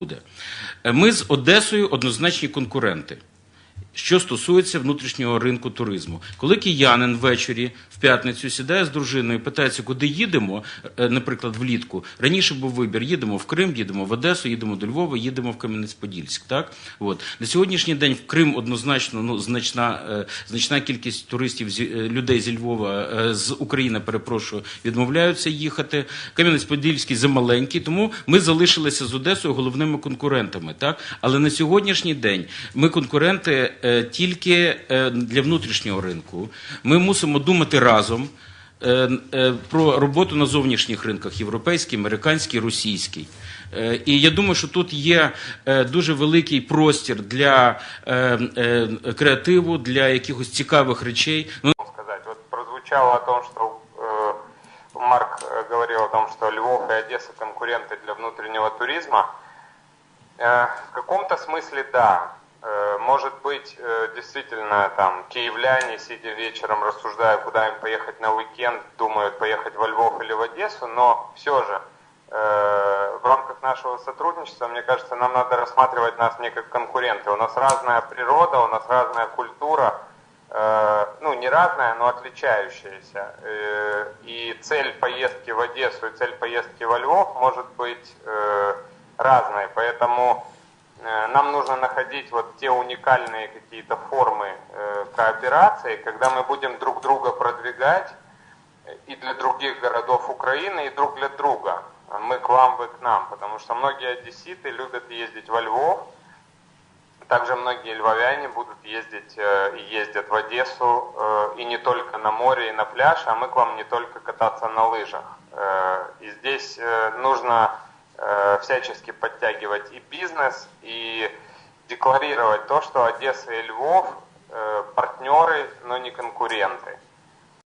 буде. Ми з Одесою однозначні конкуренти. Що стосується внутрішнього ринку туризму, коли киянин ввечері в п'ятницю сідає з дружиною, питається, куди їдемо, е, наприклад, влітку. Раніше був вибір: їдемо в Крим, їдемо в Одесу, їдемо до Львова, їдемо в Кам'янець-Подільськ. Так от на сьогоднішній день в Крим однозначно ну значна е, значна кількість туристів зі- е, людей зі Львова з України, перепрошую, відмовляються їхати. Кам'янець-Подільський замаленький, тому ми залишилися з Одесою головними конкурентами. Так, але на сьогоднішній день ми конкуренти тільки е, для внутрішнього ринку. Ми мусимо думати разом. е, е, Про роботу на зовнішніх ринках європейський, американський, російський. Е, І я думаю, що тут є е, дуже великий простір для е, е, креативу, для якихось цікавих речей. Ну, сказать. Вот прозвучало о том, что э, Марк э, говорил о том, что Львов и Одесса конкуренты для внутреннего туризма. Э, в каком-то смысле да. Э, может быть, э, действительно, там, киевляне, сидя вечером, рассуждая, куда им поехать на уикенд, думают, поехать во Львов или в Одессу, но все же э, в рамках нашего сотрудничества, мне кажется, нам надо рассматривать нас не как конкуренты. У нас разная природа, у нас разная культура, ну, не разная, но отличающаяся. И цель поездки в Одессу и цель поездки во Львов может быть разной. Поэтому нам нужно находить вот те уникальные какие-то формы э, кооперации, когда мы будем друг друга продвигать и для других городов Украины, и друг для друга. Мы к вам, вы к нам, потому что многие одесситы любят ездить во Львов, также многие львовяне будут ездить э, и ездят в Одессу э, и не только на море и на пляж, а мы к вам не только кататься на лыжах. Э, И здесь э, нужно э, всячески подтягивать и бизнес, и декларировать то, что Одесса и Львов э, партнеры, но не конкуренты.